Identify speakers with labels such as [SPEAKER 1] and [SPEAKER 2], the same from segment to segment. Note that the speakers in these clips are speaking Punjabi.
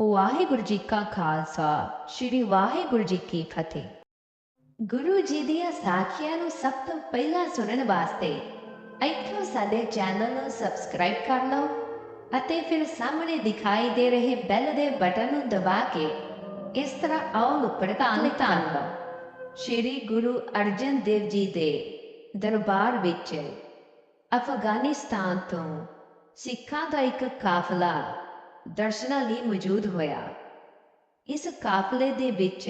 [SPEAKER 1] ਵਾਹਿਗੁਰੂ ਜੀ ਕਾ ਖਾਲਸਾ ਸ੍ਰੀ ਵਾਹਿਗੁਰੂ ਜੀ ਕੀ ਫਤਿਹ। ਗੁਰੂ ਜੀ ਦੀਆਂ ਸਾਖੀਆਂ ਨੂੰ ਸਭ ਤੋਂ ਪਹਿਲਾਂ ਸੁਣਨ ਵਾਸਤੇ ਇੱਥੋਂ ਸਾਡੇ ਚੈਨਲ ਨੂੰ ਸਬਸਕ੍ਰਾਈਬ ਕਰ ਲਓ ਅਤੇ ਫਿਰ ਸਾਹਮਣੇ ਦਿਖਾਈ ਦੇ ਰਹੇ ਬੈਲ ਦੇ ਬਟਨ ਨੂੰ ਦਬਾ ਕੇ ਇਸ ਤਰ੍ਹਾਂ ਆਲ ਉੱਪਰ ਕਰ ਲਓ। ਸ੍ਰੀ ਗੁਰੂ ਅਰਜਨ ਦੇਵ ਜੀ ਦੇ ਦਰਬਾਰ ਵਿੱਚ ਅਫਗਾਨਿਸਤਾਨ ਤੋਂ ਸਿੱਖਾਂ ਦਾ ਇੱਕ ਕਾਫਲਾ ਦਰਸ਼ਨਾਂ ਲਈ ਮੌਜੂਦ ਹੋਇਆ। ਇਸ ਕਾਫਲੇ ਦੇ ਵਿੱਚ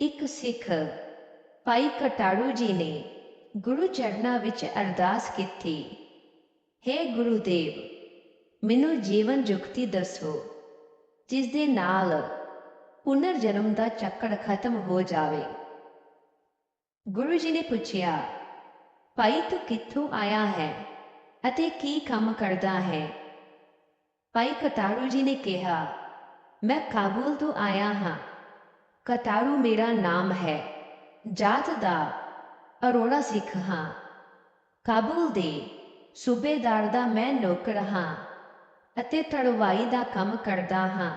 [SPEAKER 1] ਇੱਕ ਸਿੱਖ ਭਾਈ ਕਟਾੜੂ ਜੀ ਨੇ ਗੁਰੂ ਚਰਨਾਂ ਵਿੱਚ ਅਰਦਾਸ ਕੀਤੀ हे ਗੁਰੂਦੇਵ ਮੈਨੂੰ ਜੀਵਨ ਜੁਗਤੀ ਦੱਸੋ, ਜਿਸ ਦੇ ਨਾਲ ਪੁਨਰ ਜਨਮ ਦਾ ਚੱਕਰ ਖਤਮ ਹੋ ਜਾਵੇ। ਗੁਰੂ ਜੀ ਨੇ ਪੁੱਛਿਆ, ਭਾਈ, ਤੂੰ ਕਿੱਥੋਂ ਆਇਆ ਹੈ ਅਤੇ ਕੀ ਕੰਮ ਕਰਦਾ ਹੈ? ਭਾਈ ਕਟਾਰੂ ਜੀ ਨੇ ਕਿਹਾ, ਮੈਂ ਕਾਬੁਲ ਤੋਂ ਆਇਆ ਹਾਂ। ਕਟਾਰੂ ਮੇਰਾ ਨਾਮ ਹੈ। ਜਾਤ ਦਾ ਅਰੋੜਾ ਸਿੱਖ ਹਾਂ। ਕਾਬੁਲ ਦੇ ਸੂਬੇਦਾਰ ਦਾ ਮੈਂ ਨੌਕਰ ਹਾਂ ਅਤੇ ਤੜਵਾਈ ਦਾ ਕੰਮ ਕਰਦਾ ਹਾਂ।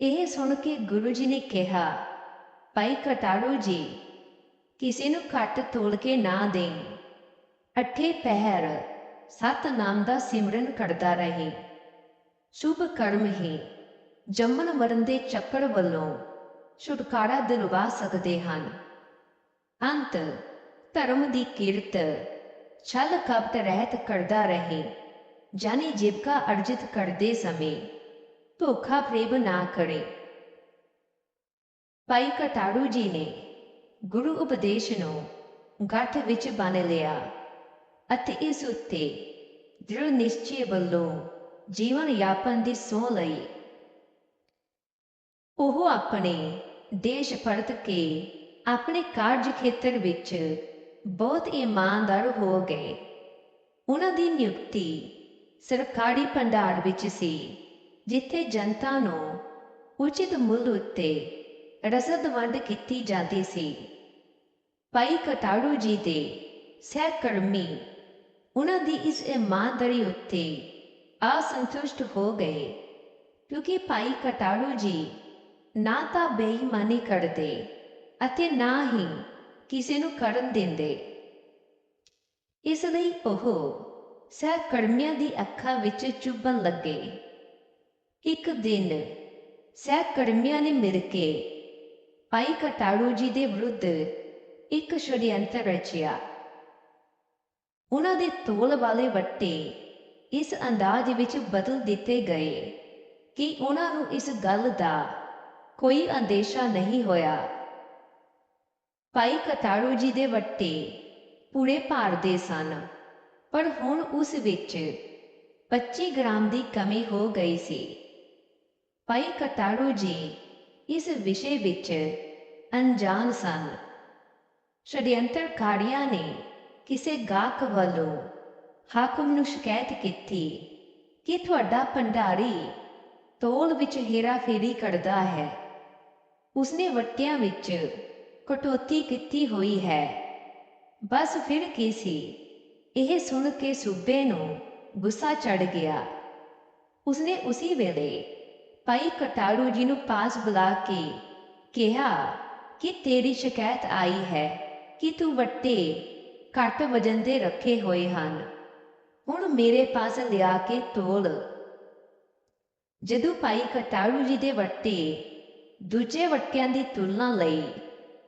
[SPEAKER 1] ਇਹ ਸੁਣ ਕੇ ਗੁਰੂ ਜੀ ਨੇ ਕਿਹਾ, ਭਾਈ ਕਟਾਰੂ ਜੀ, ਕਿਸੇ ਨੂੰ ਘੱਟ ਤੋੜ ਕੇ ਨਾ ਦੇਂ ਅੱਠੇ ਪਹਿਰ ਸਤ ਨਾਮ ਦਾ ਸਿਮਰਨ ਕਰਦਾ ਰਹੇ। ਸ਼ੁਭ ਕਰਮ ਹੀ। ਜੰਮਨ ਮਰਨ ਦੇ ਚੱਕਰ ਵੱਲੋਂ ਛੁਟਕਾਰਾ ਦਿਲਵਾ ਸਕਦੇ ਹਨ। ਅੰਤ, ਧਰਮ ਦੀ ਕੀਰਤ, ਛਲ ਕਪਟ ਰਹਿਤ ਕਰਦਾ ਰਹੇ। ਜਾਨੀ ਜੀਵਕਾ ਅਰਜਿਤ ਕਰਦੇ ਸਮੇਂ ਧੋਖਾ ਪ੍ਰੇਮ ਨਾ ਕਰੇ। ਭਾਈ ਕਟਾੜੂ ਜੀ ਨੇ ਗੁਰੂ ਉਪਦੇਸ਼ ਨੂੰ ਗੱਠ ਵਿੱਚ ਬੰਨ ਲਿਆ। ਅਤੇ ਇਸ ਉੱਤੇ ਦ੍ਰਿੜ ਨਿਸ਼ਚੇ ਵੱਲੋਂ ਜੀਵਨ ਯਾਪਨ ਦੀ ਸੋਹ ਲਈ ਉਹ ਆਪਣੇ ਦੇਸ਼ ਪਰਤ ਕੇ ਆਪਣੇ ਕਾਰਜ ਖੇਤਰ ਵਿੱਚ ਬਹੁਤ ਇਮਾਨਦਾਰ ਹੋ ਗਏ। ਉਹਨਾਂ ਦੀ ਨਿਯੁਕਤੀ ਸਰਕਾਰੀ ਭੰਡਾਰ ਵਿੱਚ ਸੀ, ਜਿੱਥੇ ਜਨਤਾ ਨੂੰ ਉਚਿਤ ਮੁੱਲ ਉੱਤੇ ਰਸਦ ਵੰਡ ਕੀਤੀ ਜਾਂਦੀ ਸੀ। ਭਾਈ ਕਟਾੜੂ ਜੀ ਦੇ ਸਹਿਕਰਮੀ ਉਹਨਾਂ ਦੀ ਇਸ ਇਮਾਨਦਾਰੀ ਉੱਤੇ ਅਸੰਤੁਸ਼ਟ ਹੋ ਗਏ, ਕਿਉਂਕਿ ਭਾਈ ਕਟਾੜੂ ਜੀ ਨਾ ਤਾਂ ਬੇਈਮਾਨੀ ਕਰਦੇ ਅਤੇ ਨਾ ਹੀ ਕਿਸੇ ਨੂੰ ਕਰਨ ਦਿੰਦੇ। ਇਸ ਲਈ ਉਹ ਸਹਿਕਰਮੀਆਂ ਦੀ ਅੱਖਾਂ ਵਿੱਚ ਚੁੱਭਣ ਲੱਗੇ। ਇੱਕ ਦਿਨ ਸਹਿਕਰਮੀਆਂ ਨੇ ਮਿਲ ਕੇ ਭਾਈ ਕਟਾੜੂ ਜੀ ਦੇ ਵਿਰੁੱਧ ਇੱਕ ਛੜਯੰਤਰ ਰਚਿਆ। ਉਹਨਾਂ ਦੇ ਤੋਲ ਵਾਲੇ ਵੱਟੇ ਇਸ ਅੰਦਾਜ਼ ਵਿੱਚ ਬਦਲ ਦਿੱਤੇ ਗਏ ਕਿ ਉਹਨਾਂ ਨੂੰ ਇਸ ਗੱਲ ਦਾ ਕੋਈ ਅੰਦੇਸ਼ਾ ਨਹੀਂ ਹੋਇਆ। ਭਾਈ ਕਤਾਰੂ ਜੀ ਦੇ ਵੱਟੇ ਪੂਰੇ ਭਾਰ ਦੇ ਸਨ, ਪਰ ਹੁਣ ਉਸ ਵਿੱਚ 25 ਗ੍ਰਾਮ ਦੀ ਕਮੀ ਹੋ ਗਈ ਸੀ। ਭਾਈ ਕਟਾੜੂ ਜੀ ਇਸ ਵਿਸ਼ੇ ਵਿੱਚ ਅਣਜਾਣ ਸਨ। ਛੜਯੰਤਰਕਾਰੀਆਂ ਨੇ ਕਿਸੇ ਗਾਹਕ ਵੱਲੋਂ ਹਾਕਮ ਨੂੰ ਸ਼ਿਕਾਇਤ ਕੀਤੀ ਕਿ ਤੁਹਾਡਾ ਭੰਡਾਰੀ ਤੋਲ ਵਿੱਚ ਹੇਰਾਫੇਰੀ ਕਰਦਾ ਹੈ। ਉਸਨੇ ਵੱਟਿਆਂ ਵਿੱਚ ਕਟੌਤੀ ਕੀਤੀ ਹੋਈ ਹੈ। ਬਸ ਫਿਰ ਕੀ ਸੀ? ਇਹ ਸੁਣ ਕੇ ਸੂਬੇ ਨੂੰ ਗੁੱਸਾ ਚੜ ਗਿਆ। ਉਸਨੇ ਉਸੇ ਵੇਲੇ ਭਾਈ ਕਟਾਰੂ ਜੀ ਨੂੰ ਪਾਸ ਬੁਲਾ ਕੇ ਕਿਹਾ ਕਿ ਤੇਰੀ ਸ਼ਿਕਾਇਤ ਆਈ ਹੈ ਕਿ ਤੂੰ ਵੱਟੇ ਘੱਟ ਵਜਨ ਦੇ ਰੱਖੇ ਹੋਏ ਹਨ। ਹੁਣ ਮੇਰੇ ਪਾਸ ਲਿਆ ਕੇ ਤੋਲ। ਜਦੋਂ ਭਾਈ ਕਟਾਰੂ ਜੀ ਦੇ ਵੱਟੇ ਦੂਜੇ ਵੱਟਿਆਂ ਦੀ ਤੁਲਨਾ ਲਈ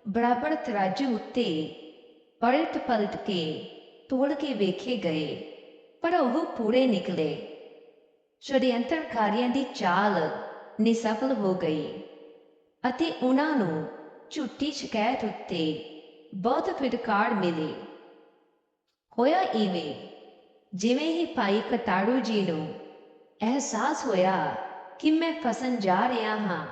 [SPEAKER 1] ਬਰਾਬਰ ਤਰਾਜੂ ਉੱਤੇ ਪਲਟ ਪਲਟ ਕੇ ਤੋੜ ਕੇ ਵੇਖੇ ਗਏ, ਪਰ ਉਹ ਪੂਰੇ ਨਿਕਲੇ। ਛੜਯੰਤਰਕਾਰੀਆਂ ਦੀ ਚਾਲ ਨਿਸਫਲ ਹੋ ਗਈ ਅਤੇ ਉਹਨਾਂ ਨੂੰ ਝੂਠੀ ਸ਼ਿਕਾਇਤ ਉੱਤੇ ਬਹੁਤ ਫਿਟਕਾਰ ਮਿਲੀ। ਹੋਇਆ ਇਵੇਂ। ਜਿਵੇਂ ਹੀ ਭਾਈ ਕਟਾੜੂ ਜੀ ਨੂੰ ਅਹਿਸਾਸ ਹੋਇਆ ਕਿ ਮੈਂ ਫਸਣ ਜਾ ਰਿਹਾ ਹਾਂ,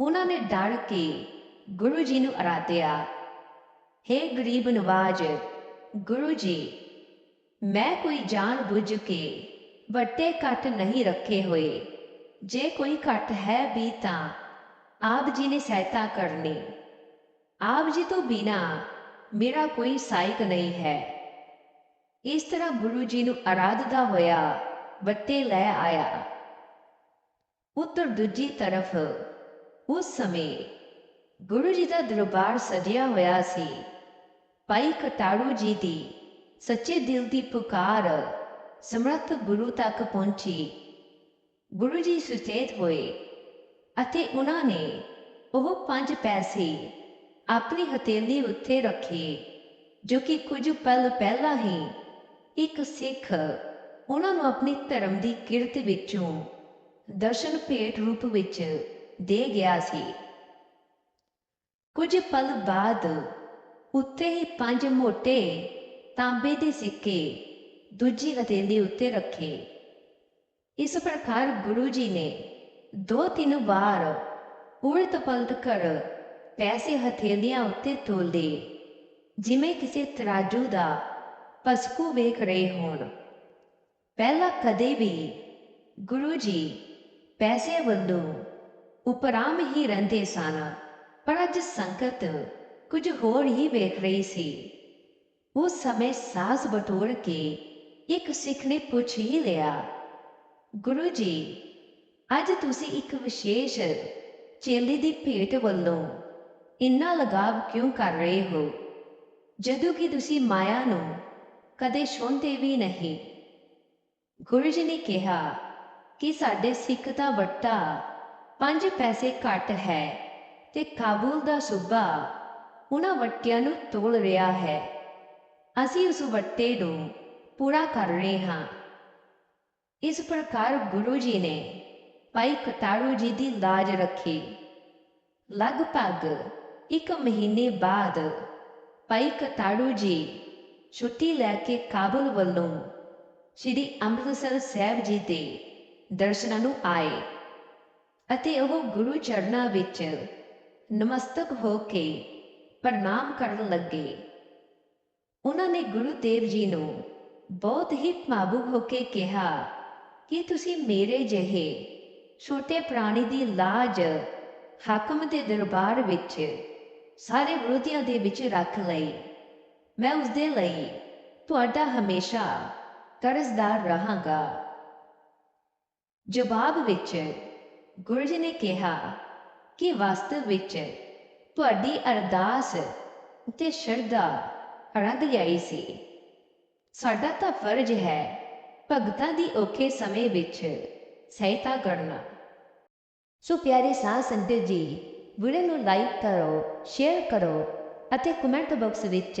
[SPEAKER 1] ਉਹਨਾਂ ਨੇ ਡਰ ਕੇ ਗੁਰੂ ਜੀ ਨੂੰ ਅਰਾਧਿਆ हे ਗਰੀਬ ਨਵਾਜ, ਗੁਰੂ ਜੀ, ਮੈਂ ਕੋਈ ਜਾਣ ਬੁੱਝ ਕੇ ਵੱਟੇ ਕੱਟ ਨਹੀਂ ਰੱਖੇ ਹੋਏ। ਜੇ ਕੋਈ ਘਟ ਹੈ ਵੀ ਤਾਂ ਆਪ ਜੀ ਨੇ ਸਹਾਇਤਾ ਕਰਨੀ। ਆਪ ਜੀ ਤੋਂ ਬਿਨਾ ਮੇਰਾ ਕੋਈ ਸਾਇਕ ਨਹੀਂ ਹੈ। ਇਸ ਤਰ੍ਹਾਂ ਗੁਰੂ ਜੀ ਨੂੰ ਆਰਾਧਦਾ ਹੋਇਆ, ਵੱਟੇ ਲੈ ਆਇਆ। ਉੱਤਰ ਦੂਜੀ ਤਰਫ, ਉਸ ਸਮੇਂ ਗੁਰੂ ਜੀ ਦਾ ਦਰਬਾਰ ਸਜਿਆ ਹੋਇਆ ਸੀ। ਭਾਈ ਕਟਾੜੂ ਜੀ ਦੀ ਸੱਚੇ ਦਿਲ ਦੀ ਪੁਕਾਰ ਸਮਰੱਥ ਗੁਰੂ ਤੱਕ ਪਹੁੰਚੀ। ਗੁਰੂ ਜੀ ਸੁਚੇਤ ਹੋਏ ਅਤੇ ਉਹਨਾਂ ਨੇ ਉਹ ਪੰਜ ਪੈਸੇ ਆਪਣੀ ਹਥੇਲੀ ਉੱਤੇ ਰੱਖੇ, ਜੋ ਕਿ ਕੁਝ ਪਲ ਪਹਿਲਾਂ ਹੀ ਇੱਕ ਸਿੱਖ ਉਹਨਾਂ ਨੂੰ ਆਪਣੀ ਧਰਮ ਦੀ ਕਿਰਤ ਵਿੱਚੋਂ ਦਰਸ਼ਨ ਭੇਟ ਰੂਪ ਵਿੱਚ ਦੇ ਗਿਆ ਸੀ। ਕੁਝ ਪਲ ਬਾਅਦ ਉੱਤੇ ਹੀ ਪੰਜ ਮੋਟੇ ਤਾਂਬੇ ਦੇ ਸਿੱਕੇ ਦੂਜੀ ਹਥੇਲੀ ਉੱਤੇ ਰੱਖੇ। ਇਸ ਪ੍ਰਕਾਰ ਗੁਰੂ ਜੀ ਨੇ ਦੋ ਤਿੰਨ ਵਾਰ ਉਲਟ ਪਲਟ ਕਰ ਪੈਸੇ ਹਥੇਲੀਆਂ ਉੱਤੇ ਤੋਲੇ ਜਿਵੇਂ ਕਿਸੇ ਤਰਾਜੂ ਦਾ ਪਸਕੂ ਵੇਖ ਰਹੇ ਹੋਣ। ਪਹਿਲਾਂ ਕਦੇ ਵੀ ਗੁਰੂ ਜੀ ਪੈਸੇ ਵੱਲੋਂ ਉਪਰਾਮ ਹੀ ਰਹਿੰਦੇ ਸਨ, ਪਰ ਅੱਜ ਸੰਗਤ ਕੁਝ ਹੋਰ ਹੀ ਵੇਖ ਰਹੀ ਸੀ। ਉਸ ਸਮੇਂ ਸਾਸ ਬਟੋਰ ਕੇ ਇੱਕ ਸਿੱਖ ਨੇ ਪੁੱਛ ਹੀ ਲਿਆ, ਗੁਰੂ ਜੀ, ਅੱਜ ਤੁਸੀਂ ਇੱਕ ਵਿਸ਼ੇਸ਼ ਚੇਲੇ ਦੀ ਭੇਟ ਵੱਲੋਂ ਇੰਨਾ ਲਗਾਵ ਕਿਉਂ ਕਰ ਰਹੇ ਹੋ? ਜਦੋਂ ਕਿ ਤੁਸੀਂ ਮਾਇਆ ਨੂੰ ਕਦੇ ਛੁੰਦੇ ਵੀ ਨਹੀਂ। ਗੁਰੂ ਜੀ ਨੇ ਕਿਹਾ ਕਿ ਸਾਡੇ ਸਿੱਖ ਦਾ ਵੱਟਾ ਪੰਜ ਪੈਸੇ ਘੱਟ ਹੈ ਤੇ ਕਾਬੁਲ ਦਾ ਸੂਬਾ ਉਹਨਾਂ ਵੱਟਿਆਂ ਨੂੰ ਤੋਲ ਰਿਹਾ ਹੈ। ਅਸੀਂ ਉਸ ਵੱਟੇ ਨੂੰ ਪੂਰਾ ਕਰ ਰਹੇ ਹਾਂ। ਇਸ ਪ੍ਰਕਾਰ ਗੁਰੂ ਜੀ ਨੇ ਭਾਈ ਕਟਾਰੂ ਜੀ ਦੀ ਲਾਜ ਰੱਖੀ। ਲਗਭਗ ਇੱਕ ਮਹੀਨੇ ਬਾਅਦ ਭਾਈ ਕਟਾਰੂ ਜੀ ਛੁੱਟੀ ਲੈ ਕੇ ਕਾਬੁਲ ਵੱਲੋਂ ਸ੍ਰੀ ਅੰਮ੍ਰਿਤਸਰ ਸਾਹਿਬ ਜੀ ਦੇ ਦਰਸ਼ਨਾਂ ਨੂੰ ਆਏ ਅਤੇ ਉਹ ਗੁਰੂ ਚਰਨਾਂ ਵਿੱਚ ਨਮਸਤਕ ਹੋ ਕੇ ਪ੍ਰਣਾਮ ਕਰਨ ਲੱਗੇ। ਉਹਨਾਂ ਨੇ ਗੁਰੂ ਦੇਵ ਜੀ ਨੂੰ ਬਹੁਤ ਹੀ ਭਾਵੁਕ ਹੋ ਕੇ ਕਿਹਾ, ਕਿ ਤੁਸੀਂ ਮੇਰੇ ਜਿਹੇ ਛੋਟੇ ਪ੍ਰਾਣੀ ਦੀ ਲਾਜ ਹਾਕਮ ਦੇ ਦਰਬਾਰ ਵਿੱਚ ਸਾਰੇ ਵਿਰੋਧੀਆਂ ਦੇ ਵਿੱਚ ਰੱਖ ਲਈ? ਮੈਂ ਉਸ ਦੇ ਲਈ ਤੁਹਾਡਾ ਹਮੇਸ਼ਾ ਕਰਜ਼ਦਾਰ ਰਹਾਂਗਾ। ਜਵਾਬ ਵਿੱਚ ਗੁਰੂ ਜੀ ਨੇ ਕਿਹਾ ਕਿ ਵਾਸਤਵ ਵਿੱਚ ਤੁਹਾਡੀ ਅਰਦਾਸ ਤੇ ਸ਼ਰਧਾ ਰੰਗ ਲਿਆਈ ਸੀ। ਸਾਡਾ ਤਾਂ ਫਰਜ਼ ਹੈ ਭਗਤਾਂ ਦੀ ਔਖੇ ਸਮੇਂ ਵਿੱਚ ਸਹਾਇਤਾ ਕਰਨਾ। ਸੋ ਪਿਆਰੇ ਸਾਧ ਸੰਗਤ ਜੀ, ਵੀਡੀਓ ਨੂੰ ਲਾਈਕ ਕਰੋ ਸ਼ੇਅਰ ਕਰੋ ਅਤੇ ਕਮੈਂਟ ਬਾਕਸ ਵਿੱਚ